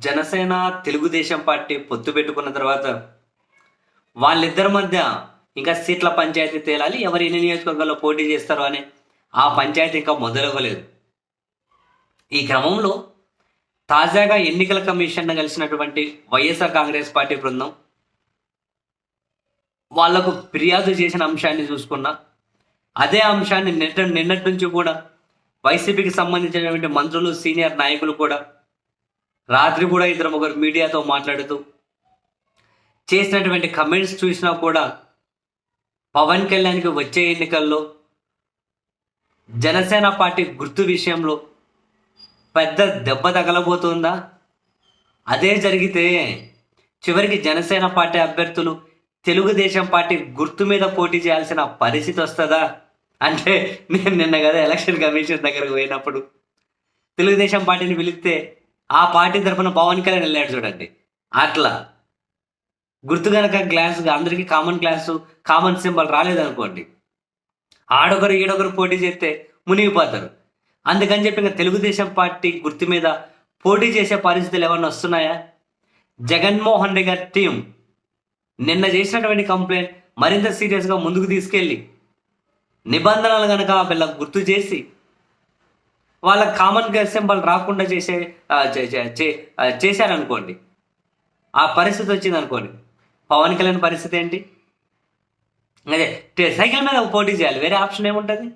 Janasena Telugu Desam party పొత్తు పెట్టుకున్న తర్వాత వాళ్ళిద్దరి మధ్య ఇంకా సీట్ల పంచాయతీ తేలాలి ఎవరు ఎన్ని నియోజకవర్గాల్లో పోటీ చేస్తారో అని ఆ పంచాయతీ ఇంకా మొదలవ్వలేదు. ఈ క్రమంలో తాజాగా ఎన్నికల కమిషన్ కలిసినటువంటి వైఎస్ఆర్ కాంగ్రెస్ పార్టీ బృందం వాళ్ళకు ఫిర్యాదు చేసిన అంశాన్ని చూసుకున్నా అదే అంశాన్ని నిన్న నిన్నటి నుంచి కూడా వైసీపీకి సంబంధించినటువంటి మంత్రులు సీనియర్ నాయకులు కూడా రాత్రి కూడా ఇద్దరు ముగ్గురు మీడియాతో మాట్లాడుతూ చేసినటువంటి కమెంట్స్ చూసినా కూడా పవన్ కళ్యాణ్కి వచ్చే ఎన్నికల్లో జనసేన పార్టీ గుర్తు విషయంలో పెద్ద దెబ్బ తగలబోతుందా? అదే జరిగితే చివరికి జనసేన పార్టీ అభ్యర్థులు తెలుగుదేశం పార్టీ గుర్తు మీద పోటీ చేయాల్సిన పరిస్థితి వస్తుందా? అంటే నేను నిన్న కదా ఎలక్షన్ కమిషన్ దగ్గరకు పోయినప్పుడు. తెలుగుదేశం పార్టీని పిలిస్తే ఆ పార్టీ తరఫున పవన్ కళ్యాణ్ వెళ్ళాడు చూడండి. అట్లా. గుర్తు కనుక గ్లాస్ అందరికీ కామన్ గ్లాసు కామన్ సింబల్ రాలేదనుకోండి. ఆడొకరు ఈడొకరు పోటీ చేస్తే మునిగిపోతారు. అందుకని చెప్పి ఇంకా తెలుగుదేశం పార్టీ గుర్తు మీద పోటీ చేసే పరిస్థితులు ఏమన్నా వస్తున్నాయా? జగన్మోహన్ రెడ్డి గారి టీం నిన్న చేసినటువంటి కంప్లైంట్ మరింత సీరియస్గా ముందుకు తీసుకెళ్ళి నిబంధనలు కనుక వీళ్ళకి గుర్తు చేసి వాళ్ళకి కామన్ సింబల్ రాకుండా చేసే చే- ఆ, చేశారనుకోండి. ఆ పరిస్థితి వచ్చింది అనుకోండి పవన్ కళ్యాణ్ పరిస్థితి ఏంటి? అదే సైకిల్ మీద పోటీ చేయాలి. వేరే ఆప్షన్ ఏముంటుంది?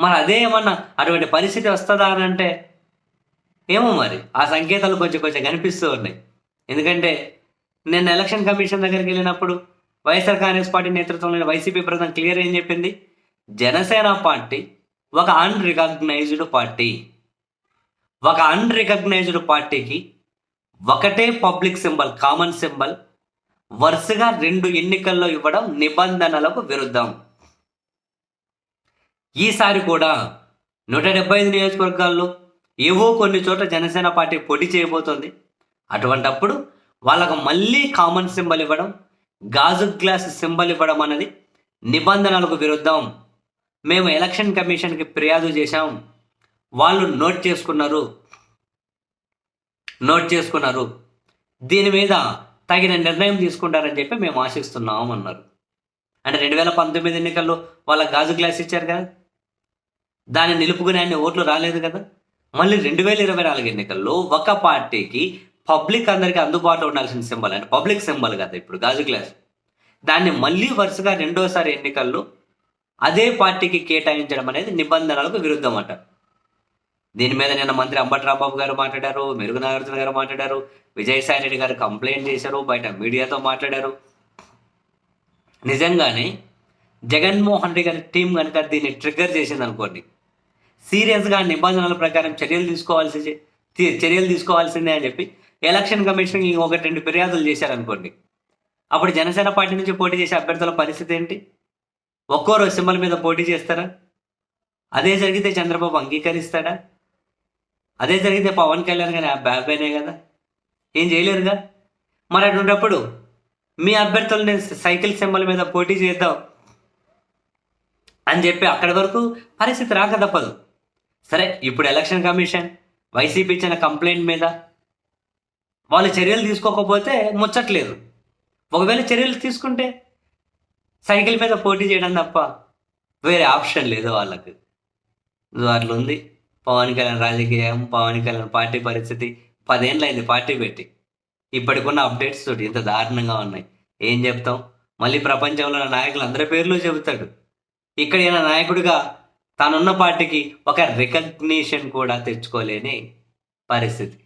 మరి అదే ఏమన్నా అటువంటి పరిస్థితి వస్తుందా అని అంటే ఏమో మరి. ఆ సంకేతాలు కొంచెం కొంచెం కనిపిస్తూ ఉన్నాయి. ఎందుకంటే నేను ఎలక్షన్ కమిషన్ దగ్గరికి వెళ్ళినప్పుడు వైఎస్ఆర్ కాంగ్రెస్ పార్టీ నేతృత్వంలోని వైసీపీ ప్రభుత్వం క్లియర్ ఏం చెప్పింది? జనసేన పార్టీ ఒక అన్రికగ్నైజ్డ్ పార్టీ ఒక అన్రికగ్నైజ్డ్ పార్టీకి ఒకటే పబ్లిక్ సింబల్ కామన్ సింబల్ వరుసగా రెండు ఎన్నికల్లో ఇవ్వడం నిబంధనలకు విరుద్ధం. ఈసారి కూడా నూట డెబ్బై ఐదు నియోజకవర్గాల్లో ఏవో కొన్ని చోట్ల జనసేన పార్టీ పోటీ చేయబోతోంది. అటువంటప్పుడు వాళ్ళకు మళ్ళీ కామన్ సింబల్ ఇవ్వడం గాజు గ్లాస్ సింబల్ ఇవ్వడం అనేది నిబంధనలకు విరుద్ధం. మేము ఎలక్షన్ కమిషన్కి ఫిర్యాదు చేశాం. వాళ్ళు నోట్ చేసుకున్నారు. నోట్ చేసుకున్నారు. దీని మీద తగిన నిర్ణయం తీసుకుంటారని చెప్పి మేము ఆశిస్తున్నాం అన్నారు. అంటే రెండు వేల పంతొమ్మిది ఎన్నికల్లో వాళ్ళ గాజు గ్లాస్ ఇచ్చారు కదా? దాన్ని నిలుపుకునే అన్ని ఓట్లు రాలేదు కదా? మళ్ళీ రెండు వేల ఇరవై నాలుగు ఎన్నికల్లో ఒక పార్టీకి పబ్లిక్ అందరికీ అందుబాటులో ఉండాల్సిన సింబల్ అంటే పబ్లిక్ సింబల్ కదా ఇప్పుడు గాజు గ్లాస్. దాన్ని మళ్ళీ వరుసగా రెండోసారి ఎన్నికల్లో అదే పార్టీకి కేటాయించడం అనేది నిబంధనలకు విరుద్ధం అంట దీని మీద నిన్న మంత్రి అంబటి రాంబాబు గారు మాట్లాడారు మెరుగు నాగార్జున గారు మాట్లాడారు విజయసాయి రెడ్డి గారు కంప్లైంట్ చేశారు బయట మీడియాతో మాట్లాడారు. నిజంగానే జగన్మోహన్ రెడ్డి గారి టీం కనుక దీన్ని ట్రిగ్గర్ చేసింది అనుకోండి సీరియస్గా నిబంధనల ప్రకారం చర్యలు తీసుకోవాల్సి చర్యలు తీసుకోవాల్సిందే అని చెప్పి ఎలక్షన్ కమిషన్ ఒకటి రెండు ఫిర్యాదులు చేశారనుకోండి అప్పుడు జనసేన పార్టీ నుంచి పోటీ చేసే అభ్యర్థుల పరిస్థితి ఏంటి? ఒక్కోరో సింబల్ మీద పోటీ చేస్తారా? అదే జరిగితే చంద్రబాబు అంగీకరిస్తాడా? అదే జరిగితే పవన్ కళ్యాణ్ గారి బాబాయ్నే కదా? ఏం చేయలేరుగా? మరి అటువంటిప్పుడు మీ అభ్యర్థులని సైకిల్ సింబల్ మీద పోటీ చేద్దాం అని చెప్పి అక్కడి వరకు పరిస్థితి రాక తప్పదు. సరే ఇప్పుడు ఎలక్షన్ కమిషన్ వైసీపీ ఇచ్చిన కంప్లైంట్ మీద వాళ్ళు చర్యలు తీసుకోకపోతే ముచ్చట్లేదు. ఒకవేళ చర్యలు తీసుకుంటే సైకిల్ మీద పోటీ చేయడం తప్ప వేరే ఆప్షన్ లేదు వాళ్ళకి. అట్లా ఉంది. పవన్ కళ్యాణ్ రాజకీయం పవన్ కళ్యాణ్ పార్టీ పరిస్థితి. పదేళ్ళైంది పార్టీ పెట్టి. ఇప్పటికున్న అప్డేట్స్ తోటి ఇంత దారుణంగా ఉన్నాయి. ఏం చెప్తాం? మళ్ళీ ప్రపంచంలో ఉన్న నాయకులు అందరి పేర్లు చెబుతాడు. ఇక్కడ ఈయన నాయకుడిగా తానున్న పార్టీకి ఒక రికగ్నిషన్ కూడా తెచ్చుకోలేని పరిస్థితి.